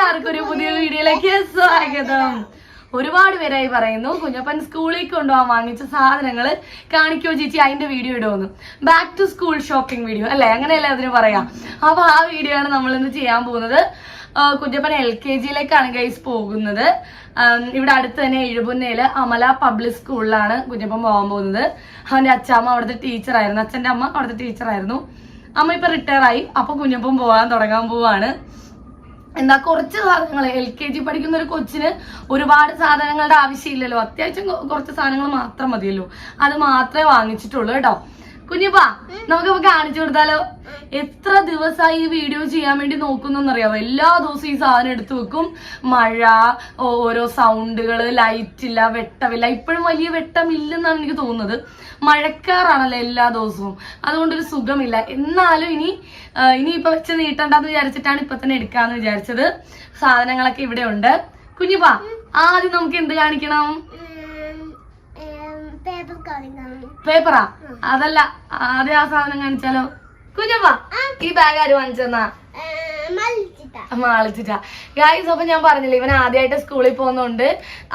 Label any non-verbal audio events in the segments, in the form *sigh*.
എല്ലാവർക്കും ഒരു പുതിയ വീഡിയോയിലേക്ക് സ്വാഗതം. ഒരുപാട് പേരായി പറയുന്നു കുഞ്ഞപ്പൻ സ്കൂളിൽ കൊണ്ടുപോകാൻ വാങ്ങിച്ച സാധനങ്ങൾ കാണിക്കോ ചേച്ചി? അതിന്റെ video ഇടുമെന്ന് back to school shopping video അല്ലെ? അങ്ങനെയല്ലേ അതിന് പറയാം. അപ്പൊ ആ വീഡിയോ ആണ് നമ്മൾ ഇന്ന് ചെയ്യാൻ പോകുന്നത്. കുഞ്ഞപ്പൻ എൽ കെ ജിയിലേക്കാണ് ഗൈസ് പോകുന്നത്. ഇവിടെ അടുത്ത് തന്നെ എഴുപുന്നയിൽ അമല പബ്ലിക് സ്കൂളിലാണ് കുഞ്ഞപ്പൻ പോകാൻ പോകുന്നത്. അവന്റെ അച്ഛാമ്മ അവിടുത്തെ ടീച്ചറായിരുന്നു അച്ഛന്റെ അമ്മ അവിടുത്തെ ടീച്ചറായിരുന്നു അമ്മ ഇപ്പൊ റിട്ടയർ ആയി അപ്പൊ കുഞ്ഞപ്പൻ പോകാൻ തുടങ്ങാൻ പോവാണ്. എന്താ കുറച്ച് സാധനങ്ങൾ എൽ കെ ജി പഠിക്കുന്ന ഒരു കൊച്ചിന് ഒരുപാട് സാധനങ്ങളുടെ ആവശ്യമില്ലല്ലോ. അത്യാവശ്യം കുറച്ച് സാധനങ്ങൾ മാത്രം മതിയല്ലോ. അത് മാത്രമേ വാങ്ങിച്ചിട്ടുള്ളൂ കേട്ടോ. കുഞ്ഞിപ്പാ നമുക്കിപ്പോ കാണിച്ചു കൊടുത്താലോ? എത്ര ദിവസമായി ഈ വീഡിയോ ചെയ്യാൻ വേണ്ടി നോക്കുന്നറിയാവോ എല്ലാ ദിവസവും ഈ സാധനം എടുത്തു വെക്കും. മഴ ഓരോ സൗണ്ടുകൾ ലൈറ്റ് ഇല്ല വെട്ടമില്ല. ഇപ്പോഴും വലിയ വെട്ടമില്ലെന്നാണ് എനിക്ക് തോന്നുന്നത്. മഴക്കാറാണല്ലോ എല്ലാ ദിവസവും. അതുകൊണ്ടൊരു സുഖമില്ല. എന്നാലും ഇനി ഇനി ഇപ്പൊ വെച്ച് നീട്ടണ്ടെന്ന് വിചാരിച്ചിട്ടാണ് ഇപ്പൊ തന്നെ എടുക്കാന്ന് വിചാരിച്ചത്. സാധനങ്ങളൊക്കെ ഇവിടെ ഉണ്ട് കുഞ്ഞിപ്പാ ആദ്യം നമുക്ക് എന്ത് കാണിക്കണം പേപ്പർ കാണിക്കണം പേപ്പറാ? അതല്ല ആദ്യം ആ സാധനം കാണിച്ചാലോ? കുഞ്ഞപ്പാ ഈ ബാഗ് ആര് വാങ്ങിച്ചെന്നാ? മാളിച്ചിട്ട. ഗായ്സ് അപ്പൊ ഞാൻ പറഞ്ഞില്ലേ ഇവൻ ആദ്യമായിട്ട് സ്കൂളിൽ പോകുന്നോണ്ട്.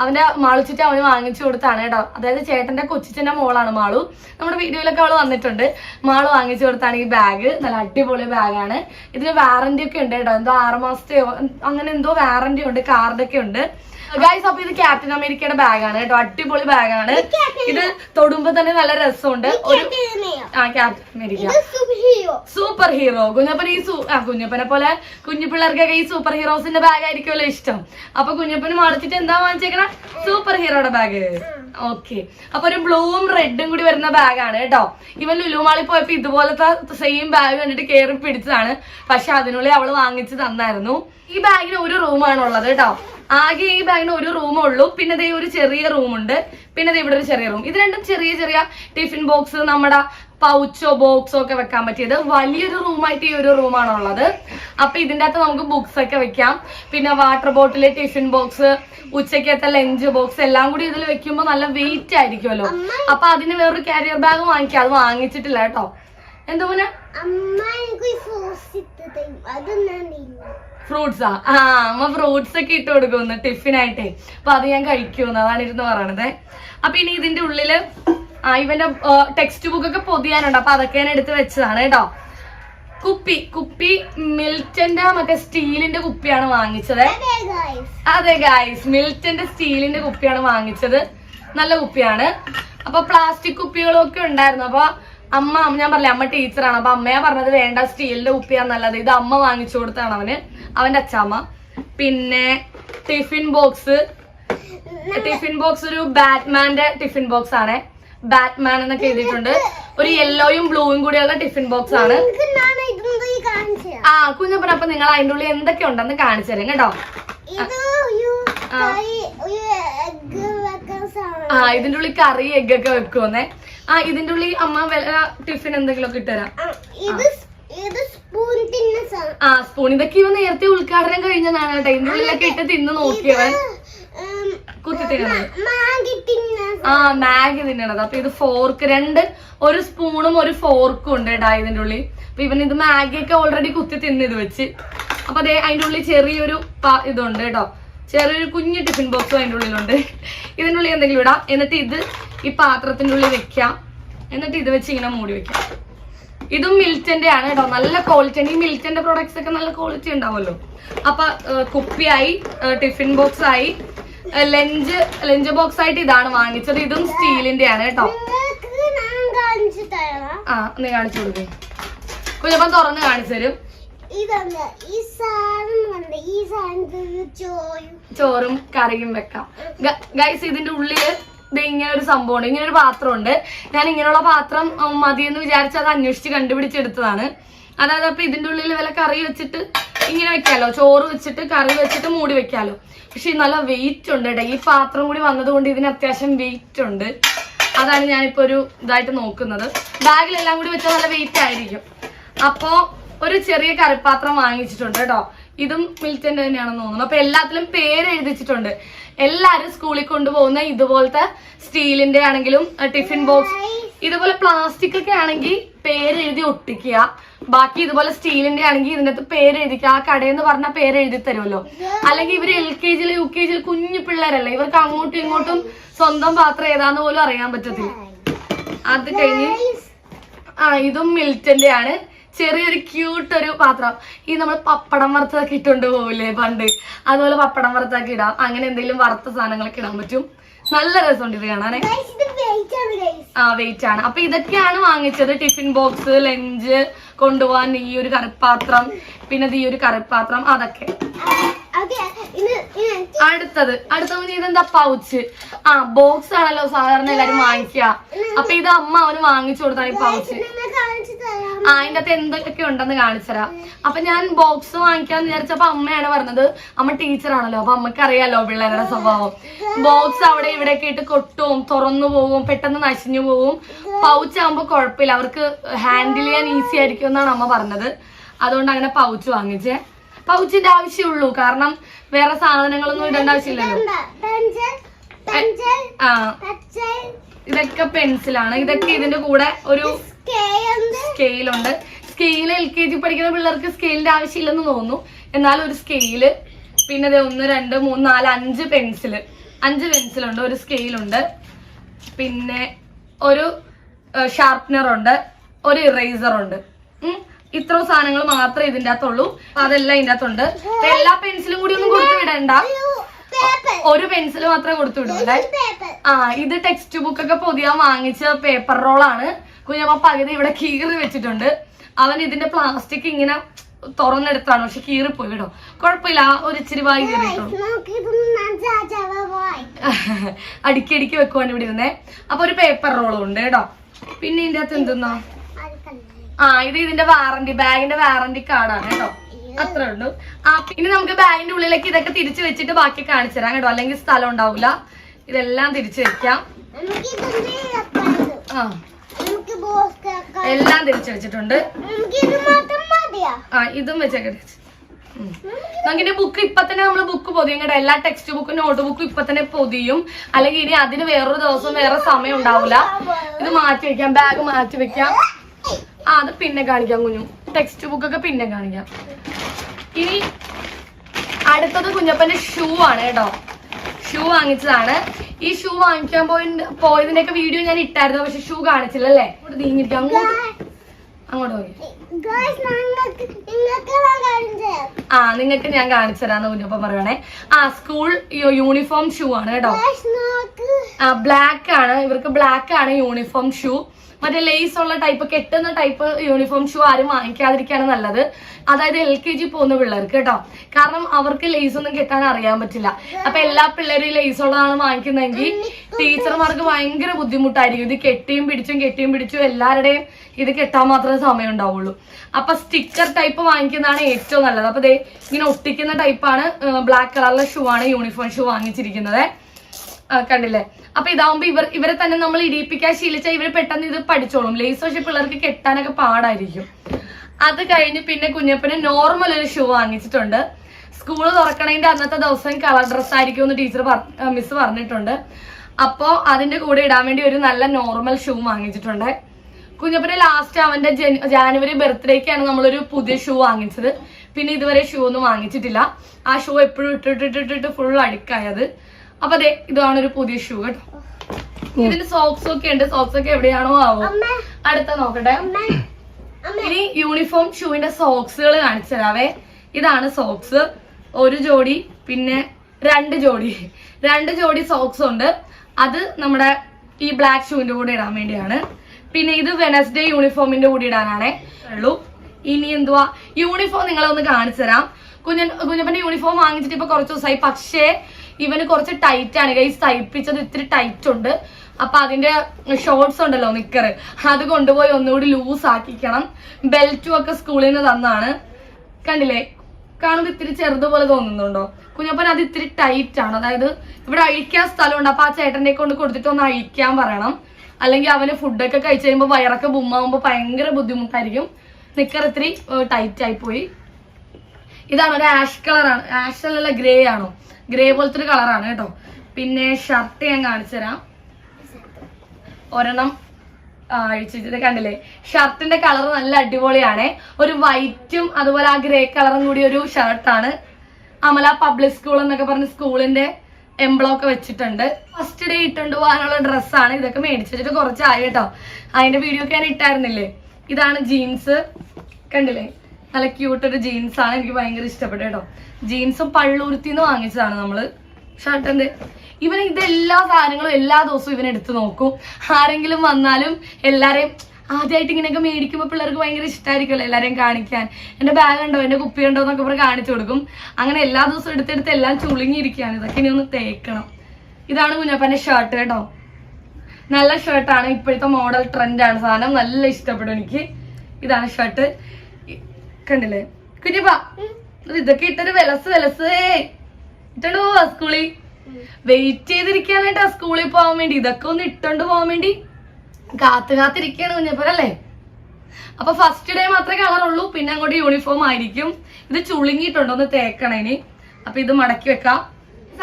അവന്റെ മാളിച്ചിട്ട് അവന് വാങ്ങിച്ചു കൊടുത്താണ് കേട്ടോ. അതായത് ചേട്ടന്റെ കൊച്ചിച്ചന്റെ മോളാണ് മാളു. നമ്മുടെ വീഡിയോയിലൊക്കെ അവൾ വന്നിട്ടുണ്ട്. മാളു വാങ്ങിച്ചു കൊടുത്താണ് ഈ ബാഗ് നല്ല അടിപൊളി ബാഗാണ് ഇതിന് വാറന്റി ഒക്കെ ഉണ്ട് കേട്ടോ. എന്തോ ആറുമാസത്തെയോ അങ്ങനെ എന്തോ വാറന്റി ഉണ്ട് കാർഡൊക്കെ ഉണ്ട്. ഗായ്സ് അപ്പൊ ഇത് ക്യാപ്റ്റൻ അമേരിക്കയുടെ ബാഗാണ് കേട്ടോ. അടിപൊളി ബാഗാണ് ഇത് തൊടുമ്പോ തന്നെ നല്ല രസമുണ്ട്. ഒരു ആ captain America super hero Kunjappan ഈ ആ കുഞ്ഞപ്പനെ പോലെ കുഞ്ഞു പിള്ളേർക്കൊക്കെ ഈ സൂപ്പർ ഹീറോസിന്റെ ബാഗ് ആയിരിക്കുമല്ലോ ഇഷ്ടം. അപ്പൊ കുഞ്ഞപ്പന് മറിച്ചിട്ട് എന്താ വാങ്ങിച്ചേക്കണ? സൂപ്പർ ഹീറോയുടെ ബാഗ് ഓക്കെ അപ്പൊ ഒരു ബ്ലൂവും റെഡും കൂടി വരുന്ന ബാഗാണ് കേട്ടോ. ഇവൻ ലുലുമാളി പോയപ്പോ ഇതുപോലത്തെ സെയിം ബാഗ് കണ്ടിട്ട് കയറി പിടിച്ചതാണ്. പക്ഷെ അതിനുള്ളിൽ അവൾ വാങ്ങിച്ചു തന്നായിരുന്നു. ഈ ബാഗിന് ഒരു റൂമാണ് ഉള്ളത് കേട്ടോ. ആകെ ഈ ബാഗിന് ഒരു റൂമേ ഉള്ളൂ. പിന്നെ ദേ ഒരു ചെറിയ റൂമുണ്ട് പിന്നെ ദേ ഇവിടെ ഒരു ചെറിയ റൂം ഇത് രണ്ടും ചെറിയ ചെറിയ ടിഫിൻ ബോക്സ് നമ്മുടെ പൗച്ചോ ബോക്സോ ഒക്കെ വെക്കാൻ പറ്റിയത്. വലിയൊരു റൂമായിട്ട് ഈ ഒരു റൂമാണ് ഉള്ളത്. അപ്പൊ ഇതിന്റെ അകത്ത് നമുക്ക് ബുക്സ് ഒക്കെ വെക്കാം. പിന്നെ വാട്ടർ ബോട്ടിൽ ടിഫിൻ ബോക്സ് ഉച്ചക്കത്തെ ലഞ്ച് ബോക്സ് എല്ലാം കൂടി ഇതിൽ വെക്കുമ്പോൾ നല്ല വെയിറ്റ് ആയിരിക്കുമല്ലോ. അപ്പൊ അതിന് വേറൊരു കാരിയർ ബാഗ് വാങ്ങിക്കാം. അത് വാങ്ങിച്ചിട്ടില്ല കേട്ടോ. എന്തോ മോനെ അമ്മ എനിക്ക് ഫ്രൂട്ട്സ്? ആ അമ്മ ഫ്രൂട്ട്സ് ഒക്കെ ഇട്ട് കൊടുക്കുമെന്ന് ടിഫിനായിട്ടേ. അപ്പൊ അത് ഞാൻ കഴിക്കുമെന്ന് അതാണ് ഇരുന്ന് പറയണത്. അപ്പൊ ഇനി ഇതിന്റെ ഉള്ളിൽ ആ ഇവന്റെ ടെക്സ്റ്റ് ബുക്ക് ഒക്കെ പൊതിയാനുണ്ട്. അപ്പൊ അതൊക്കെ ഞാൻ എടുത്ത് വെച്ചതാണ് കേട്ടോ. കുപ്പി കുപ്പി മിൽറ്റന്റെ മറ്റേ സ്റ്റീലിന്റെ കുപ്പിയാണ് വാങ്ങിച്ചത്. അതെ ഗായ്സ് മിൽറ്റന്റെ സ്റ്റീലിന്റെ കുപ്പിയാണ് വാങ്ങിച്ചത്. നല്ല കുപ്പിയാണ്. അപ്പൊ പ്ലാസ്റ്റിക് കുപ്പികളും ഒക്കെ ഉണ്ടായിരുന്നു. അപ്പൊ അമ്മ ഞാൻ പറഞ്ഞ അമ്മ ടീച്ചറാണ്. അപ്പൊ അമ്മയാ പറഞ്ഞത് വേണ്ട സ്റ്റീലിന്റെ കുപ്പിയാണ് നല്ലത്. ഇത് അമ്മ വാങ്ങിച്ചു കൊടുത്താണ് അവന്. അവന്റെ അച്ഛാമ്മ പിന്നെ ടിഫിൻ ബോക്സ്. ടിഫിൻ ബോക്സ് ഒരു ബാറ്റ്മാന്റെ ടിഫിൻ ബോക്സ് ആണ്. ബാറ്റ്മാൻ എന്നൊക്കെ എഴുതിയിട്ടുണ്ട്. ഒരു യെല്ലോയും ബ്ലൂവും കൂടിയുള്ള ടിഫിൻ ബോക്സ് ആണ്. ആ കുഞ്ഞപ്പൻ അപ്പൊ നിങ്ങൾ അതിന്റെ ഉള്ളിൽ എന്തൊക്കെ ഉണ്ടെന്ന് കാണിച്ചു തരും കേട്ടോ. ആ. ഇതിന്റെ ഉള്ളിൽ കറി എഗ് ഒക്കെ വെക്കുമെന്നേ ആ ഇതിന്റെ ഉള്ളിൽ അമ്മ ടിഫിൻ എന്തെങ്കിലും ഒക്കെ ഇട്ടുതരാം ആ, സ്പൂൺ ഇതൊക്കെ ഇവ നേരത്തെ ഉദ്ഘാടനം കഴിഞ്ഞതാണ് കേട്ടോ ഇതിന്റെ ഉള്ളിലൊക്കെ ഇട്ട് തിന്ന് നോക്കിയവൻ. കുത്തി തിന്നണത്. ആ മാഗി തിന്നണത്. അപ്പൊ ഇത് ഫോർക്ക് രണ്ട് ഒരു സ്പൂണും ഒരു ഫോർക്കും ഉണ്ട് കേട്ടോ ഇതിന്റെ ഉള്ളിൽ. അപ്പൊ ഇവൻ ഇത് മാഗി ഒക്കെ ഓൾറെഡി കുത്തി തിന്ന് ഇത് വെച്ച്. അപ്പൊ അതേ അതിന്റെ ഉള്ളിൽ ചെറിയൊരു ഇതുണ്ട് കേട്ടോ ചെറിയൊരു കുഞ്ഞു ടിഫിൻ ബോക്സും അതിന്റെ ഉള്ളിലുണ്ട്. ഇതിന്റെ ഉള്ളിൽ എന്തെങ്കിലും ഇടാം. എന്നിട്ട് ഇത് ഈ പാത്രത്തിന്റെ ഉള്ളിൽ വെക്കാം. എന്നിട്ട് ഇത് വെച്ച് ഇങ്ങനെ മൂടി വെക്കാം. ഇതും മിൽറ്റന്റെ ആണ് കേട്ടോ. നല്ല ക്വാളിറ്റി ഈ മിൽറ്റന്റെ പ്രോഡക്ട്സ് ഒക്കെ നല്ല ക്വാളിറ്റി ഉണ്ടാവുമല്ലോ. അപ്പൊ കുപ്പിയായി ടിഫിൻ ബോക്സ് ആയി. ലഞ്ച് ലഞ്ച് ബോക്സ് ആയിട്ട് ഇതാണ് വാങ്ങിച്ചത്. ഇതും സ്റ്റീലിന്റെ ആണ് കേട്ടോ. ആ നീ കാണിച്ചു കൊടുക്കും. കുഞ്ഞപ്പം തുറന്ന് കാണിച്ചു തരും. ചോറും കറിയും വെക്കാം. ഗൈസ് ഇതിന്റെ ഉള്ളിൽ ഇത് ഇങ്ങനെ ഒരു സംഭവമുണ്ട്. ഇങ്ങനെ ഒരു പാത്രമുണ്ട്. ഞാൻ ഇങ്ങനെയുള്ള പാത്രം മതിയെന്ന് വിചാരിച്ച് അത് അന്വേഷിച്ച് കണ്ടുപിടിച്ചെടുത്തതാണ്. അതായത് അപ്പൊ ഇതിന്റെ ഉള്ളിൽ വല്ല കറി വെച്ചിട്ട് ഇങ്ങനെ വെക്കാലോ? ചോറ് വെച്ചിട്ട് കറി വെച്ചിട്ട് മൂടി വെക്കാലോ? പക്ഷെ നല്ല വെയിറ്റ് ഉണ്ട് കേട്ടോ ഈ പാത്രം കൂടി വന്നതുകൊണ്ട് ഇതിന് അത്യാവശ്യം വെയിറ്റ് ഉണ്ട്. അതാണ് ഞാനിപ്പോ ഒരു ഇതായിട്ട് നോക്കുന്നത്. ബാഗിലെല്ലാം കൂടി വെച്ചാൽ നല്ല വെയിറ്റ് ആയിരിക്കും. അപ്പോ ഒരു ചെറിയ കറിപ്പാത്രം വാങ്ങിച്ചിട്ടുണ്ട് കേട്ടോ ഇതും മിൽറ്റന്റെ തന്നെയാണെന്ന് തോന്നുന്നു. അപ്പൊ എല്ലാത്തിലും പേര് എഴുതിച്ചിട്ടുണ്ട്. എല്ലാരും സ്കൂളിൽ കൊണ്ടുപോകുന്ന ഇതുപോലത്തെ സ്റ്റീലിന്റെ ആണെങ്കിലും ടിഫിൻ ബോക്സ് ഇതുപോലെ പ്ലാസ്റ്റിക് ഒക്കെ ആണെങ്കിൽ പേര് എഴുതി ഒട്ടിക്കുക. ബാക്കി ഇതുപോലെ സ്റ്റീലിന്റെ ആണെങ്കിൽ ഇതിനകത്ത് പേര് എഴുതിക്കുക. ആ കടയെന്ന് പറഞ്ഞ പേര് എഴുതി തരുമല്ലോ. അല്ലെങ്കിൽ ഇവർ എൽ കെ ജിയിൽ യു കെ ജിയിൽ കുഞ്ഞു പിള്ളേരല്ലേ? ഇവർക്ക് അങ്ങോട്ടും ഇങ്ങോട്ടും സ്വന്തം പാത്രം ഏതാന്ന് പോലും അറിയാൻ പറ്റത്തില്ല. അത് കഴിഞ്ഞ് ആ ഇതും മിൽറ്റന്റെ ആണ് ചെറിയൊരു ക്യൂട്ട് ഒരു പാത്രം. ഈ നമ്മൾ പപ്പടം വറുത്തതൊക്കെ ഇട്ടുകൊണ്ട് പോവില്ലേ പണ്ട്? അതുപോലെ പപ്പടം വറുത്തൊക്കെ ഇടാം. അങ്ങനെ എന്തെങ്കിലും വറുത്ത സാധനങ്ങളൊക്കെ ഇടാൻ പറ്റും. നല്ല രസമുണ്ട് ഇത് കാണാനേ. ആ വെയിറ്റ് ആണ്. അപ്പൊ ഇതൊക്കെയാണ് വാങ്ങിച്ചത് ടിഫിൻ ബോക്സ് ലഞ്ച് കൊണ്ടുപോകാൻ ഈ ഒരു കറിപ്പാത്രം പിന്നെ ഈ ഒരു കറിപ്പാത്രം അതൊക്കെ ആ, okay, ഇത് ഇത് അടുത്തത്. അടുത്തത് ഇതെന്താ പൗച്ച്? ആ ബോക്സ് ആണല്ലോ സാധാരണ എല്ലാരും വാങ്ങിക്കുക അപ്പൊ ഇത് അമ്മ അവന് വാങ്ങിച്ചു കൊടുത്താണ് ഈ പൗച്ച്. ആ അതിന്റെ അകത്ത് എന്തൊക്കെ ഉണ്ടെന്ന് കാണിച്ചുതരാം അപ്പൊ ഞാൻ ബോക്സ് വാങ്ങിക്കാന്ന് വിചാരിച്ചപ്പോ അമ്മയാണ് പറഞ്ഞത്. അമ്മ ടീച്ചറാണല്ലോ അപ്പൊ അമ്മയ്ക്ക് അറിയാലോ പിള്ളേരുടെ സ്വഭാവം. ബോക്സ് അവിടെ ഇവിടെയൊക്കെ ഇട്ട് കൊട്ടും തുറന്നു പോവും പെട്ടെന്ന് നശിഞ്ഞു പോവും. പൗച്ച് ആകുമ്പോ കുഴപ്പമില്ല. അവർക്ക് ഹാൻഡിൽ ചെയ്യാൻ ഈസി ആയിരിക്കും എന്നാണ് അമ്മ പറഞ്ഞത്. അതുകൊണ്ട് അങ്ങനെ പൗച്ച് വാങ്ങിച്ചേ. പൗച്ചിന്റെ ആവശ്യമുള്ളൂ. കാരണം വേറെ സാധനങ്ങളൊന്നും ഇടേണ്ട ആവശ്യമില്ലല്ലോ. ആ. ഇതൊക്കെ പെൻസിലാണ്. ഇതൊക്കെ ഇതിന്റെ കൂടെ ഒരു സ്കെയിലുണ്ട്. സ്കെയിൽ എൽ കെ ജി പഠിക്കുന്ന പിള്ളേർക്ക് സ്കെയിലിന്റെ ആവശ്യമില്ലെന്ന് തോന്നുന്നു. എന്നാൽ ഒരു സ്കെയിൽ പിന്നെ ദേ ഒന്ന് രണ്ട് മൂന്ന് നാല് അഞ്ച് പെൻസിൽ. അഞ്ച് പെൻസിലുണ്ട് ഒരു സ്കെയിലുണ്ട്. പിന്നെ ഒരു ഷാർപ്നർ ഉണ്ട് ഒരു ഇറേസർ ഉണ്ട്. ഇത്രയും സാധനങ്ങൾ മാത്രമേ ഇതിന്റെ അകത്തുള്ളൂ. അതെല്ലാം ഇതിന്റെ അകത്തുണ്ട്. എല്ലാ പെൻസിലും കൂടി ഒന്നും കൊടുത്തു വിടണ്ട. ഒരു പെൻസിൽ മാത്രമേ കൊടുത്തു വിടൂ അല്ലേ? ആ ഇത് ടെക്സ്റ്റ് ബുക്ക് ഒക്കെ പൊതിയാൻ വാങ്ങിച്ച പേപ്പർ റോളാണ് കുഞ്ഞമ്മ പകുതി ഇവിടെ കീറി വെച്ചിട്ടുണ്ട്. അവൻ ഇതിന്റെ പ്ലാസ്റ്റിക് ഇങ്ങനെ തുറന്നെടുത്താണ്. പക്ഷെ കീറിപ്പോയി കേട്ടോ കുഴപ്പമില്ല ഒരു ഇച്ചിരി വായി അടിക്കടിക്ക് *laughs* അടുക്കി അടുക്കി വെക്കുവാൻ ഇവിടെ ഇരുന്നേ. അപ്പൊ ഒരു പേപ്പർ റോളും ഉണ്ട് കേട്ടോ. പിന്നെ ഇതിന്റെ അകത്ത് എന്തെന്നാ? ആ ഇത് ഇതിന്റെ വാറണ്ടി ബാഗിന്റെ വാറണ്ടി കാർഡാണ് കേട്ടോ. അത്രേ ഉള്ളൂ. ആ പിന്നെ നമുക്ക് ബാഗിന്റെ ഉള്ളിലേക്ക് ഇതൊക്കെ തിരിച്ചു വെച്ചിട്ട് ബാക്കി കാണിച്ചു തരാം കേട്ടോ. അല്ലെങ്കിൽ സ്ഥലം ഉണ്ടാവില്ല ഇതെല്ലാം തിരിച്ചു വെക്കാം. ആ എല്ലാം തിരിച്ചു വെച്ചിട്ടുണ്ട്. ആ ഇതും വെച്ചേക്കട്ടെ നമുക്കിന്റെ ബുക്ക് ഇപ്പൊ തന്നെ നമ്മൾ ബുക്ക് പൊതിയും കേട്ടോ. എല്ലാ ടെക്സ്റ്റ് ബുക്കും നോട്ട് ബുക്കും ഇപ്പൊ തന്നെ പൊതിയും. അല്ലെങ്കിൽ ഇനി അതിന് വേറൊരു ദിവസം വേറെ സമയം ഉണ്ടാവില്ല ഇത് മാറ്റി വെക്കാം ബാഗ് മാറ്റി വെക്കാം. ആ അത് പിന്നെ കാണിക്കാം കുഞ്ഞു. ടെക്സ്റ്റ് ബുക്കൊക്കെ പിന്നെ കാണിക്കാം. ഇനി അടുത്തത് കുഞ്ഞപ്പന്റെ ഷൂ ആണ് കേട്ടോ. ഷൂ വാങ്ങിച്ചതാണ്. ഈ ഷൂ വാങ്ങിക്കാൻ പോയി പോയതിന്റെയൊക്കെ വീഡിയോ ഞാൻ ഇട്ടായിരുന്നു പക്ഷെ ഷൂ കാണിച്ചില്ല അല്ലേ അങ്ങോട്ട് നീങ്ങിട്ട് അങ്ങോട്ട്. അങ്ങോട്ട് പോയി. ആ നിങ്ങൾക്ക് ഞാൻ കാണിച്ചതരാന്ന് കുഞ്ഞപ്പൻ പറയണേ ആ സ്കൂൾ യൂണിഫോം ഷൂ ആണ് കേട്ടോ. ആ ബ്ലാക്ക് ആണ്. ഇവർക്ക് ബ്ലാക്ക് ആണ് യൂണിഫോം ഷൂ മറ്റേ ലേസ് ഉള്ള ടൈപ്പ് കെട്ടുന്ന ടൈപ്പ് യൂണിഫോം ഷൂ ആരും വാങ്ങിക്കാതിരിക്കാണ് നല്ലത്. അതായത് എൽ കെ ജി പോകുന്ന പിള്ളേർക്ക് കേട്ടോ. കാരണം അവർക്ക് ലേസ് ഒന്നും കെട്ടാൻ അറിയാൻ പറ്റില്ല. അപ്പൊ എല്ലാ പിള്ളേരും ലേസ് ഉള്ളതാണ് വാങ്ങിക്കുന്നതെങ്കിൽ ടീച്ചർമാർക്ക് ഭയങ്കര ബുദ്ധിമുട്ടായിരിക്കും. ഇത് കെട്ടിയും പിടിച്ചും കെട്ടിയും പിടിച്ചും എല്ലാവരുടെയും ഇത് കെട്ടാൻ മാത്രമേ സമയം ഉണ്ടാവുള്ളൂ. അപ്പൊ സ്റ്റിക്കർ ടൈപ്പ് വാങ്ങിക്കുന്നതാണ് ഏറ്റവും നല്ലത്. അപ്പൊ ഇങ്ങനെ ഒട്ടിക്കുന്ന ടൈപ്പാണ് ബ്ലാക്ക് കളറിലെ ഷൂ ആണ് യൂണിഫോം ഷൂ വാങ്ങിച്ചിരിക്കുന്നത്. കണ്ടില്ലേ? അപ്പൊ ഇതാവുമ്പോ ഇവർ ഇവരെ തന്നെ നമ്മൾ ഇടിയിപ്പിക്കാൻ ശീലിച്ചാൽ ഇവർ പെട്ടെന്ന് ഇത് പഠിച്ചോളും. ലേസ് പക്ഷെ പിള്ളേർക്ക് കെട്ടാനൊക്കെ പാടായിരിക്കും. അത് കഴിഞ്ഞ് പിന്നെ കുഞ്ഞപ്പന് നോർമൽ ഒരു ഷൂ വാങ്ങിച്ചിട്ടുണ്ട്. സ്കൂൾ തുറക്കണതിന്റെ അന്നത്തെ ദിവസം കളർ ഡ്രസ് ആയിരിക്കും എന്ന് ടീച്ചർ മിസ് പറഞ്ഞിട്ടുണ്ട്. അപ്പോ അതിന്റെ കൂടെ ഇടാൻ വേണ്ടി ഒരു നല്ല നോർമൽ ഷൂ വാങ്ങിച്ചിട്ടുണ്ട്. കുഞ്ഞപ്പന് ലാസ്റ്റ് അവന്റെ ജാനുവരി ബർത്ത്ഡേക്കാണ് നമ്മളൊരു പുതിയ ഷൂ വാങ്ങിച്ചത്. പിന്നെ ഇതുവരെ ഷൂ ഒന്നും വാങ്ങിച്ചിട്ടില്ല. ആ ഷൂ എപ്പോഴും ഇട്ടിട്ടിട്ടിട്ട് ഫുൾ അടിക്കായത്. അപ്പൊ അതെ ഇതാണ് ഒരു പുതിയ ഷൂ കേട്ടോ. ഇതിന് സോക്സ് ഒക്കെ ഉണ്ട്. സോക്സ് ഒക്കെ എവിടെയാണോ ആവോ? അടുത്ത നോക്കട്ടെ. ഇനി യൂണിഫോം ഷൂവിന്റെ സോക്സുകൾ കാണിച്ചു തരാവേ. ഇതാണ് സോക്സ് ഒരു ജോഡി പിന്നെ രണ്ട് ജോഡി. രണ്ട് ജോഡി സോക്സ് ഉണ്ട്. അത് നമ്മുടെ ഈ ബ്ലാക്ക് ഷൂവിന്റെ കൂടെ ഇടാൻ വേണ്ടിയാണ്. പിന്നെ ഇത് വെനസ്ഡേ യൂണിഫോമിന്റെ കൂടെ ഇടാനാണേ ഉള്ളൂ. ഇനി എന്തുവാ? യൂണിഫോം നിങ്ങളെ ഒന്ന് കാണിച്ചു തരാം. കുഞ്ഞൻ കുഞ്ഞപ്പന്റെ യൂണിഫോം വാങ്ങിച്ചിട്ട് ഇപ്പൊ കുറച്ച് ദിവസമായി പക്ഷേ ഇവന് കുറച്ച് ടൈറ്റ് ആണ്. ഗൈസ് തയ്പ്പിച്ചത് ഇത്തിരി ടൈറ്റ് ഉണ്ട്. അപ്പൊ അതിന്റെ ഷോർട്സ് ഉണ്ടല്ലോ നിക്കർ അത് കൊണ്ടുപോയി ഒന്നുകൂടി ലൂസ് ആക്കിക്കണം. ബെൽറ്റും ഒക്കെ സ്കൂളിൽ നിന്ന് തന്നാണ്. കണ്ടില്ലേ? കാണുമ്പോൾ ഇത്തിരി ചെറുതുപോലെ തോന്നുന്നുണ്ടോ? കുഞ്ഞപ്പൻ അത് ഇത്തിരി ടൈറ്റ് ആണ്. അതായത് ഇവിടെ അഴിക്കാൻ സ്ഥലമുണ്ട്. അപ്പൊ ആ ചേട്ടനെ കൊണ്ട് കൊടുത്തിട്ട് ഒന്ന് അഴിക്കാൻ പറയണം. അല്ലെങ്കിൽ അവന് ഫുഡൊക്കെ കഴിച്ചു കഴിയുമ്പോൾ വയറൊക്കെ ബുമ്മാവുമ്പോൾ ഭയങ്കര ബുദ്ധിമുട്ടായിരിക്കും. നിക്കർ ഇത്തിരി ടൈറ്റ് ആയി പോയി. ഇതാണ് ഒരു ആഷ് കളറാണ് ആഷ് അല്ലല്ല ഗ്രേ ആണോ? ഗ്രേ പോലത്തെ ഒരു കളറാണ് കേട്ടോ. പിന്നെ ഷർട്ട് ഞാൻ കാണിച്ചു തരാം. ഒരെണ്ണം അഴിച്ചിട്ട് കണ്ടില്ലേ? ഷർട്ടിന്റെ കളർ നല്ല അടിപൊളിയാണ്. ഒരു വൈറ്റും അതുപോലെ ആ ഗ്രേ കളറും കൂടി ഒരു ഷർട്ടാണ് അമല പബ്ലിക് സ്കൂൾ എന്നൊക്കെ പറഞ്ഞ സ്കൂളിന്റെ എംബ്ലം ഒക്കെ വെച്ചിട്ടുണ്ട്. ഫസ്റ്റ് ഡേ ഇട്ടുകൊണ്ട് പോകാനുള്ള ഡ്രസ്സാണ് ഇതൊക്കെ മേടിച്ചിട്ട് കുറച്ചായി കേട്ടോ. അതിന്റെ വീഡിയോ ഒക്കെ ഞാൻ ഇട്ടായിരുന്നില്ലേ? ഇതാണ് ജീൻസ് കണ്ടില്ലേ? നല്ല ക്യൂട്ട് ഒരു ജീൻസ് ആണ്. എനിക്ക് ഭയങ്കര ഇഷ്ടപ്പെട്ടു കേട്ടോ. ജീൻസും പള്ളൂരുത്തിന്ന് വാങ്ങിച്ചതാണ് നമ്മൾ. ഷർട്ടിന്റെ ഇവൻ ഇതെല്ലാ സാധനങ്ങളും എല്ലാ ദിവസവും ഇവൻ എടുത്തു നോക്കും. ആരെങ്കിലും വന്നാലും എല്ലാരെയും ആദ്യമായിട്ട് ഇങ്ങനെയൊക്കെ മേടിക്കുമ്പോൾ പിള്ളേർക്ക് ഭയങ്കര ഇഷ്ടമായിരിക്കുമല്ലോ എല്ലാവരെയും കാണിക്കാൻ. എന്റെ ബാഗ് ഉണ്ടോ? എന്റെ കുപ്പി ഉണ്ടോ? എന്നൊക്കെ പറഞ്ഞ് കാണിച്ചു കൊടുക്കും. അങ്ങനെ എല്ലാ ദിവസവും എടുത്തെടുത്ത് എല്ലാം ചുളുങ്ങിയിരിക്കുകയാണ്. ഇതൊക്കെ ഇനി ഒന്ന് തേക്കണം. ഇതാണ് കുഞ്ഞപ്പന്റെ ഷർട്ട് കേട്ടോ. നല്ല ഷർട്ടാണ് ഇപ്പോഴത്തെ മോഡൽ ട്രെൻഡാണ് സാധനം നല്ല ഇഷ്ടപ്പെടും എനിക്ക്. ഇതാണ് ഷർട്ട് കണ്ടില്ലേ? കുഞ്ഞപ്പ ഇതൊക്കെ ഇട്ടൊരു വിലസ് വിലസ്. ഇട്ടോണ്ട് പോവാ സ്കൂളിൽ. വെയിറ്റ് ചെയ്തിരിക്കാനായിട്ടാ സ്കൂളിൽ പോകാൻ വേണ്ടി. ഇതൊക്കെ ഒന്ന് ഇട്ടോണ്ട് പോകാൻ വേണ്ടി. കാത്തു കാത്തിരിക്കാണ് കുഞ്ഞപ്പനല്ലേ അപ്പൊ ഫസ്റ്റ് ഡേ മാത്രമേ കളറുള്ളൂ പിന്നെ അങ്ങോട്ട് യൂണിഫോം ആയിരിക്കും. ഇത് ചുളുങ്ങിയിട്ടുണ്ടോ ഒന്ന് തേക്കണേന് അപ്പൊ ഇത് മടക്കി വെക്കാം.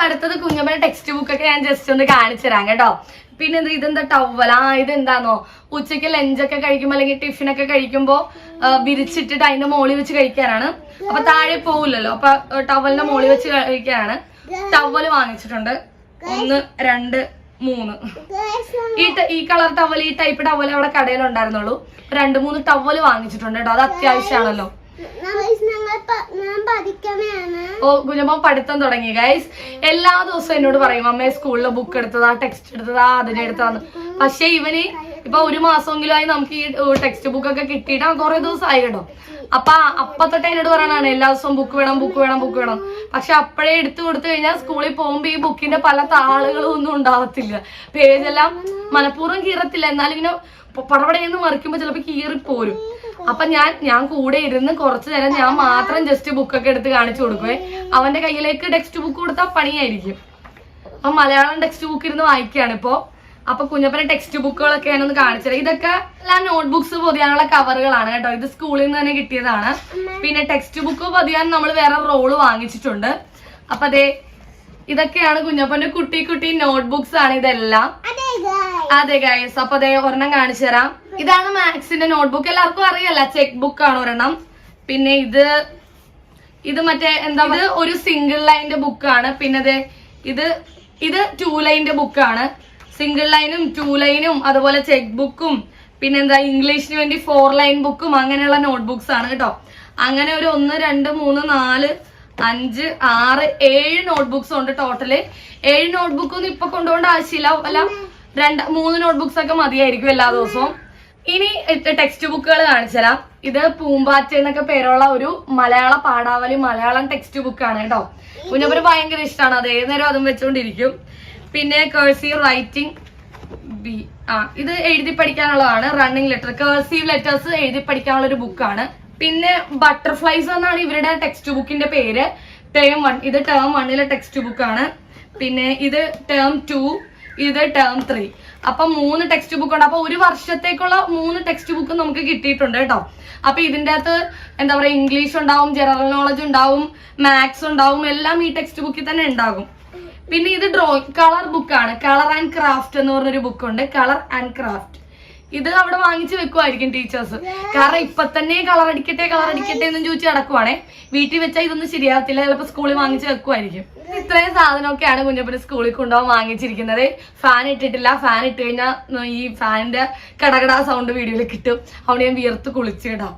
അടുത്തത് കുഞ്ഞമ്മയുടെ ടെക്സ്റ്റ് ബുക്ക് ഒക്കെ ഞാൻ ജസ്റ്റ് ഒന്ന് കാണിച്ചു തരാം കേട്ടോ. പിന്നെ ഇത് ഇതെന്താ ടവൽ ആ ഇതെന്താന്നോ? ഉച്ചയ്ക്ക് ലഞ്ചൊക്കെ കഴിക്കുമ്പോ അല്ലെങ്കിൽ ടിഫിനൊക്കെ കഴിക്കുമ്പോ ആ, വിരിച്ചിട്ടിട്ട് അതിന്റെ മോളി വെച്ച് കഴിക്കാനാണ്. അപ്പൊ താഴെ പോവില്ലല്ലോ. അപ്പൊ ടവലിന്റെ മോളി വെച്ച് കഴിക്കാനാണ്. ടവൽ വാങ്ങിച്ചിട്ടുണ്ട്. ഒന്ന് രണ്ട് മൂന്ന്. ഈ ഈ കളർ ടവൽ ഈ ടൈപ്പ് ടവൽ അവിടെ കടയിലുണ്ടായിരുന്നുള്ളൂ. രണ്ട് മൂന്ന് ടവൽ വാങ്ങിച്ചിട്ടുണ്ട് കേട്ടോ. അത് അത്യാവശ്യമാണല്ലോ. ഓ കുഞ്ഞമ്മ പഠിത്തം തുടങ്ങി. ഗൈസ് എല്ലാ ദിവസവും എന്നോട് പറയും അമ്മയെ സ്കൂളിലെ ബുക്ക് എടുത്തതാ ടെക്സ്റ്റ് എടുത്തതാ അതിനെ എടുത്തതാന്ന്. പക്ഷെ ഇവന് ഇപ്പൊ ഒരു മാസമെങ്കിലും ആയി നമുക്ക് ഈ ടെക്സ്റ്റ് ബുക്ക് ഒക്കെ കിട്ടിയിട്ട് കുറെ ദിവസമായി കേട്ടോ. അപ്പൊ അപ്പൊ തൊട്ട് എന്നോട് പറയണാണ് എല്ലാ ദിവസവും ബുക്ക് വേണം ബുക്ക് വേണം ബുക്ക് വേണം. പക്ഷെ അപ്പോഴേ എടുത്തു കൊടുത്തു കഴിഞ്ഞാൽ സ്കൂളിൽ പോകുമ്പോ ഈ ബുക്കിന്റെ പല താളുകളും ഒന്നും ഉണ്ടാവത്തില്ല. പേജെല്ലാം മനഃപൂർവം കീറത്തില്ല. എന്നാലും ഇങ്ങനെ പടപടയെന്ന് മറിക്കുമ്പോ ചിലപ്പോ കീറിപ്പോരും അപ്പൊ ഞാൻ ഞാൻ കൂടെ ഇരുന്ന് കുറച്ചു നേരം ഞാൻ മാത്രം ജസ്റ്റ് ബുക്കൊക്കെ എടുത്ത് കാണിച്ചു കൊടുക്കുവേ. അവന്റെ കയ്യിലേക്ക് ടെക്സ്റ്റ് ബുക്ക് കൊടുത്താൽ പണിയായിരിക്കും. അപ്പൊ മലയാളം ടെക്സ്റ്റ് ബുക്ക് ഇരുന്ന് വായിക്കുകയാണ് ഇപ്പോ. അപ്പൊ കുഞ്ഞപ്പനെ ടെക്സ്റ്റ് ബുക്കുകളൊക്കെ ഞാനൊന്ന് കാണിച്ചത് ഇതൊക്കെ എല്ലാം നോട്ട്ബുക്സ് പൊതിയാനുള്ള കവറുകളാണ് കേട്ടോ. ഇത് സ്കൂളിൽ നിന്ന് തന്നെ കിട്ടിയതാണ്. പിന്നെ ടെക്സ്റ്റ് ബുക്ക് പൊതിയാൻ നമ്മൾ വേറെ റോൾ വാങ്ങിച്ചിട്ടുണ്ട്. അപ്പൊ അതെ ഇതൊക്കെയാണ് കുഞ്ഞപ്പന്റെ കുട്ടി കുട്ടി നോട്ട്ബുക്സ് ആണ് ഇതെല്ലാം. അതെ ഗൈസ് അപ്പൊ അതെ ഒരെണ്ണം കാണിച്ചു തരാം ഇതാണ് മാത്സിന്റെ നോട്ട്ബുക്ക് എല്ലാവർക്കും അറിയാലോ ചെക്ക് ബുക്ക് ആണ് ഒരെണ്ണം. പിന്നെ ഇത് ഇത് മറ്റേ എന്താ ഇത് ഒരു സിംഗിൾ ലൈന്റെ ബുക്കാണ് പിന്നെ ദേ ഇത് ഇത് ടു ലൈന്റെ ബുക്കാണ് സിംഗിൾ ലൈനും ടു ലൈനും അതുപോലെ ചെക്ക് ബുക്കും പിന്നെ എന്താ ഇംഗ്ലീഷിന് വേണ്ടി ഫോർ ലൈൻ ബുക്കും അങ്ങനെയുള്ള നോട്ട്ബുക്സ് ആണ് കേട്ടോ. അങ്ങനെ ഒരു ഒന്ന് രണ്ട് മൂന്ന് നാല് അഞ്ച് ആറ് ഏഴ് നോട്ട്ബുക്സ് ഉണ്ട് ടോട്ടൽ ഏഴ് നോട്ട്ബുക്ക് ഒന്നും ഇപ്പൊ കൊണ്ടുപോകേണ്ട ആവശ്യമില്ല. അല്ല രണ്ട് മൂന്ന് നോട്ട്ബുക്സ് ഒക്കെ മതിയായിരിക്കും എല്ലാ ദിവസവും. ഇനി ടെക്സ്റ്റ് ബുക്കുകൾ കാണിച്ചുതരാം ഇത് പൂമ്പാറ്റ എന്നൊക്കെ പേരുള്ള ഒരു മലയാള പാഠാവലി മലയാളം ടെക്സ്റ്റ് ബുക്കാണ് കേട്ടോ. കുഞ്ഞപ്പന് ഭയങ്കര ഇഷ്ടമാണ് അത് ഏത് നേരം അതും വെച്ചുകൊണ്ടിരിക്കും പിന്നെ കേഴ്സീവ് റൈറ്റിംഗ് ബി ആ ഇത് എഴുതി പഠിക്കാനുള്ളതാണ് റണ്ണിങ് ലെറ്റർ കേഴ്സീവ് ലെറ്റേഴ്സ് എഴുതി പഠിക്കാനുള്ള ഒരു ബുക്കാണ് പിന്നെ ബട്ടർഫ്ലൈസ് എന്നാണ് ഇവരുടെ ടെക്സ്റ്റ് ബുക്കിന്റെ പേര്. ടേം വൺ ഇത് ടേം വണ്ണിലെ ടെക്സ്റ്റ് ബുക്കാണ് പിന്നെ ഇത് ടേം ടു ഇത് ടേം ത്രീ അപ്പൊ മൂന്ന് ടെക്സ്റ്റ് ബുക്ക് ഉണ്ട്. അപ്പൊ ഒരു വർഷത്തേക്കുള്ള മൂന്ന് ടെക്സ്റ്റ് ബുക്ക് നമുക്ക് കിട്ടിയിട്ടുണ്ട് കേട്ടോ. അപ്പൊ ഇതിന്റെ അകത്ത് എന്താ പറയാ ഇംഗ്ലീഷ് ഉണ്ടാവും ജനറൽ നോളജ് ഉണ്ടാവും മാത്സ് ഉണ്ടാവും എല്ലാം ഈ ടെക്സ്റ്റ് ബുക്കിൽ തന്നെ ഉണ്ടാകും. പിന്നെ ഇത് ഡ്രോയിങ് കളർ ബുക്കാണ് കളർ ആൻഡ് ക്രാഫ്റ്റ് എന്ന് പറഞ്ഞൊരു ബുക്കുണ്ട് കളർ ആൻഡ് ക്രാഫ്റ്റ് ഇത് അവിടെ വാങ്ങിച്ചു വെക്കുമായിരിക്കും ടീച്ചേഴ്സ് കാരണം ഇപ്പൊ തന്നെ കളർ അടിക്കട്ടെ കളർ അടിക്കട്ടെ എന്ന് ചോദിച്ചു നടക്കുവാണേ. വീട്ടിൽ വെച്ചാൽ ഇതൊന്നും ശരിയാകത്തില്ല ചിലപ്പോൾ സ്കൂളിൽ വാങ്ങിച്ചു വെക്കുമായിരിക്കും ഇത്രയും സാധനമൊക്കെയാണ് കുഞ്ഞപ്പന് സ്കൂളിൽ കൊണ്ടുപോകാൻ വാങ്ങിച്ചിരിക്കുന്നത്. ഫാൻ ഇട്ടിട്ടില്ല. ഫാൻ ഇട്ട് കഴിഞ്ഞാൽ ഈ ഫാനിന്റെ കടകട സൗണ്ട് വീഡിയോയിൽ കിട്ടും. അവിടെ ഞാൻ വിയർത്ത് കുളിച്ചിടാം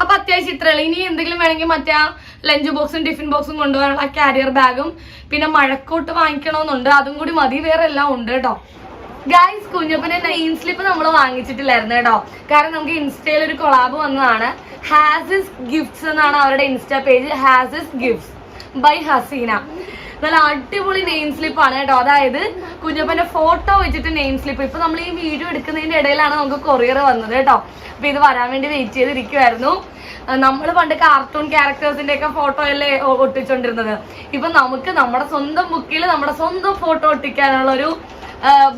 അപ്പൊ അത്യാവശ്യം ഇത്രയുള്ളൂ. ഇനി എന്തെങ്കിലും വേണമെങ്കിൽ മറ്റേ ആ ലഞ്ച് ബോക്സും ടിഫിൻ ബോക്സും കൊണ്ടുപോകാനുള്ള കാരിയർ ബാഗും പിന്നെ മഴക്കോട്ട് വാങ്ങിക്കണമെന്നുണ്ട്. അതും കൂടി മതി. വേറെ എല്ലാം ഉണ്ട് കേട്ടോ. ഗൈസ് കുഞ്ഞപ്പനെ നെയിം സ്ലിപ്പ് നമ്മൾ വാങ്ങിച്ചിട്ടില്ലായിരുന്നു കേട്ടോ. കാരണം നമുക്ക് ഇൻസ്റ്റയിൽ ഒരു കൊളാബ് വന്നതാണ്. ഹാസിസ് ഗിഫ്റ്റ്സ് എന്നാണ് അവരുടെ insta page. Hasis gifts by Haseena നല്ല അടിപൊളി നെയിം ആണ് കേട്ടോ. അതായത് കുഞ്ഞപ്പന്റെ ഫോട്ടോ വെച്ചിട്ട് നെയിം സ്ലിപ്പ് ഇപ്പൊ നമ്മൾ ഈ വീഡിയോ എടുക്കുന്നതിന്റെ ഇടയിലാണ് നമുക്ക് കൊറിയർ വന്നത് കേട്ടോ. അപ്പൊ ഇത് വരാൻ വേണ്ടി വെയിറ്റ് ചെയ്തിരിക്കുവായിരുന്നു. നമ്മൾ പണ്ട് കാർട്ടൂൺ ക്യാരക്ടേഴ്സിന്റെ ഒക്കെ ഫോട്ടോ അല്ലേ ഒട്ടിച്ചോണ്ടിരുന്നത്. ഇപ്പൊ നമുക്ക് നമ്മുടെ സ്വന്തം ബുക്കിൽ നമ്മുടെ സ്വന്തം ഫോട്ടോ ഒട്ടിക്കാനുള്ള ഒരു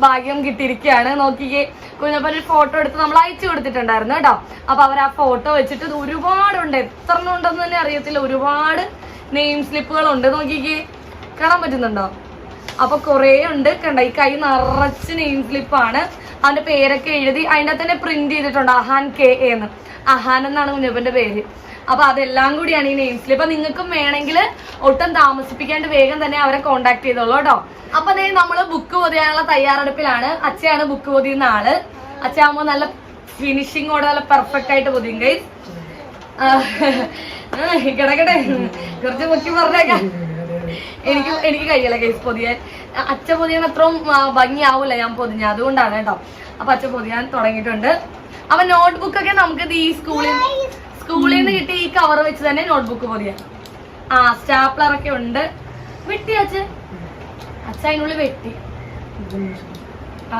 ഭാഗ്യം കിട്ടിയിരിക്കുകയാണ്. നോക്കിക്കേ കുഞ്ഞപ്പൻ ഫോട്ടോ എടുത്ത് നമ്മൾ അയച്ചു കൊടുത്തിട്ടുണ്ടായിരുന്നു കേട്ടോ. അപ്പൊ അവർ ആ ഫോട്ടോ വെച്ചിട്ട് ഒരുപാടുണ്ട്. എത്ര ഉണ്ടെന്ന് തന്നെ അറിയത്തില്ല. ഒരുപാട് നെയിം സ്ലിപ്പുകൾ ഉണ്ട് നോക്കിക്കേ കാണാൻ പറ്റുന്നുണ്ടോ? അപ്പൊ കുറേ ഉണ്ട് കണ്ട? ഈ കൈ നിറച്ച് നെയിം സ്ലിപ്പാണ് അതിന്റെ പേരൊക്കെ എഴുതി അതിന്റെ തന്നെ പ്രിന്റ് ചെയ്തിട്ടുണ്ട്. അഹാൻ കെ എന്ന്. അഹാൻ എന്നാണ് കുഞ്ഞപ്പന്റെ പേര്. അപ്പൊ അതെല്ലാം കൂടിയാണ് ഈ നെയിം സ്ലിപ്പ് അപ്പൊ നിങ്ങൾക്കും വേണമെങ്കിൽ ഒട്ടും താമസിപ്പിക്കാണ്ട് വേഗം തന്നെ അവരെ കോണ്ടാക്ട് ചെയ്തോളൂ കേട്ടോ. അപ്പൊ അതേ നമ്മൾ ബുക്ക് പൊതിയാനുള്ള തയ്യാറെടുപ്പിലാണ്. അച്ഛയാണ് ബുക്ക് പൊതിയുന്ന ആൾ. അച്ഛാകുമ്പോ നല്ല ഫിനിഷിങ്ങോടെ നല്ല പെർഫെക്റ്റ് ആയിട്ട് പൊതിയും ഗൈസ് കിടക്കട്ടെ. കുറച്ച് മുക്കി പറഞ്ഞേക്കാം. എനിക്ക് എനിക്ക് കഴിയില്ല കേസ് പൊതിയാൻ. അച്ഛ പൊതിയാൻ അത്രയും ഭംഗിയാവൂല ഞാൻ പൊതിഞ്ഞ അതുകൊണ്ടാണ് കേട്ടോ. അപ്പൊ അച്ഛ പൊതിയാൻ തുടങ്ങിയിട്ടുണ്ട്. അപ്പൊ നോട്ട്ബുക്ക് ഒക്കെ നമുക്ക് ഈ സ്കൂളിൽ സ്കൂളിൽ നിന്ന് കിട്ടി ഈ കവർ വെച്ച് തന്നെ നോട്ട്ബുക്ക് പൊതിയാൻ. ആ സ്റ്റാപ്ലർ ഒക്കെ ഉണ്ട്. വെട്ടി അച്ഛൻ അച്ഛ അതിനുള്ളിൽ വെട്ടി. ആ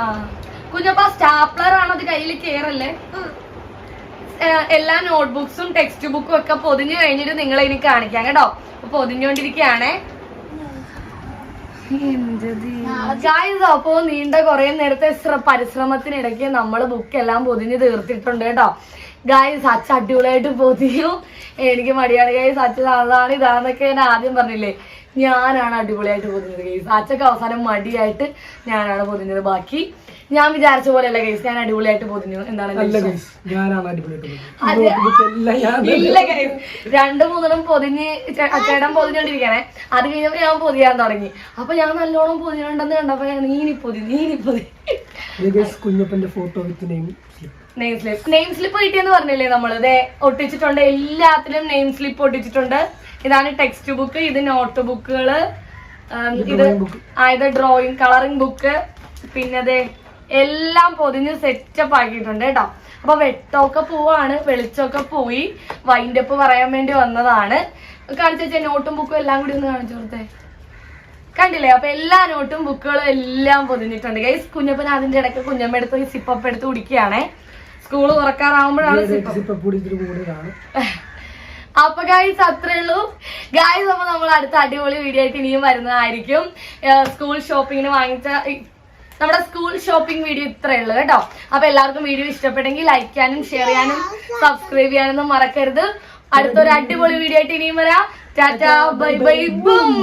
കുഞ്ഞപ്പ സ്റ്റാപ്ലർ ആണ് അത് കയ്യിൽ കയറല്ലേ എല്ലാ നോട്ട്ബുക്സും ടെക്സ്റ്റ് ബുക്കും ഒക്കെ പൊതിഞ്ഞു കഴിഞ്ഞിട്ട് നിങ്ങളെ ഇനി കാണിക്കാം കേട്ടോ. ഗായ്സ് അപ്പോ നീണ്ട കുറെ നേരത്തെ ശ്ര- പരിശ്രമത്തിനിടയ്ക്ക് നമ്മൾ ബുക്ക് എല്ലാം പൊതിഞ്ഞ് തീർത്തിട്ടുണ്ട് കേട്ടോ. ഗായ്സ് അച്ഛ അടിപൊളിയായിട്ട് പൊതിയും. എനിക്ക് മടിയാണ് ഗായ്സ് അച്ഛൻ അതാണ് ഇതാന്നൊക്കെ ഞാൻ ആദ്യം പറഞ്ഞില്ലേ? ഞാനാണ് അടിപൊളിയായിട്ട് പൊതിഞ്ഞത് ഗൈസ് അച്ഛക്ക് അവസാനം മടിയായിട്ട് ഞാനാണ് പൊതിഞ്ഞത്. ബാക്കി ഞാൻ വിചാരിച്ച പോലെയല്ല ഗൈസ് ഞാൻ അടിപൊളിയായിട്ട് പൊതിഞ്ഞു എന്താണ് ഗൈസ്? രണ്ടു മൂന്നെണ്ണം പൊതിഞ്ഞ് ചേട്ടൻ പൊതിഞ്ഞോണ്ടിരിക്കണേ. അത് കഴിഞ്ഞപ്പോ ഞാൻ പൊതിയാൻ തുടങ്ങി. അപ്പൊ ഞാൻ നല്ലോണം പൊതിഞ്ഞുണ്ടെന്ന് കണ്ടപ്പോ ഞാൻ നീനി പൊതി നീനി പൊതി. കുഞ്ഞപ്പന്റെ photo with name name slip name slip കിട്ടിയെന്ന് പറഞ്ഞില്ലേ നമ്മൾ ഇതേ ഒട്ടിച്ചിട്ടുണ്ട്. എല്ലാത്തിലും നെയിം സ്ലിപ്പ് ഒട്ടിച്ചിട്ടുണ്ട്. ഇതാണ് ടെക്സ്റ്റ് ബുക്ക് ഇത് നോട്ട് ബുക്കുകൾ ഇത് drawing book. ആ ഇത് ഡ്രോയിങ് കളറിങ് ബുക്ക് പിന്നെ എല്ലാം പൊതിഞ്ഞ് സെറ്റപ്പ് ആക്കിയിട്ടുണ്ട് കേട്ടോ. അപ്പൊ വെട്ടമൊക്കെ പോവാണ് വെളിച്ചമൊക്കെ പോയി. വൈൻഡപ്പ് പറയാൻ വേണ്ടി വന്നതാണ്. കാണിച്ചു നോട്ടും ബുക്കും എല്ലാം കൂടി ഒന്ന് കാണിച്ചു കൊടുത്തേ. കണ്ടില്ലേ? അപ്പൊ എല്ലാ നോട്ടും ബുക്കുകളും എല്ലാം പൊതിഞ്ഞിട്ടുണ്ട്. ഗൈസ് കുഞ്ഞപ്പൻ അതിന്റെ ഇടയ്ക്ക് കുഞ്ഞമ്മ എടുത്ത് സിപ്പപ്പ് എടുത്ത് കുടിക്കുകയാണേ. സ്കൂൾ തുറക്കാറാവുമ്പോഴാണ് *laughs* അപ്പൊ ഗായ്സ് അത്രേ ഉള്ളൂ. ഗായ്സ് അപ്പൊ നമ്മൾ അടുത്ത അടിപൊളി വീഡിയോ ആയിട്ട് ഇനിയും വരുന്നതായിരിക്കും. സ്കൂൾ ഷോപ്പിങ്ങിന് വാങ്ങിച്ച നമ്മുടെ സ്കൂൾ ഷോപ്പിംഗ് വീഡിയോ ഇത്രേ ഉള്ളൂ കേട്ടോ. അപ്പൊ എല്ലാവർക്കും വീഡിയോ ഇഷ്ടപ്പെട്ടെങ്കിൽ ലൈക്ക് ചെയ്യാനും ഷെയർ ചെയ്യാനും സബ്സ്ക്രൈബ് ചെയ്യാനൊന്നും മറക്കരുത്. അടുത്തൊരു അടിപൊളി വീഡിയോ ആയിട്ട് ഇനിയും വരാം. Tata bye bye boom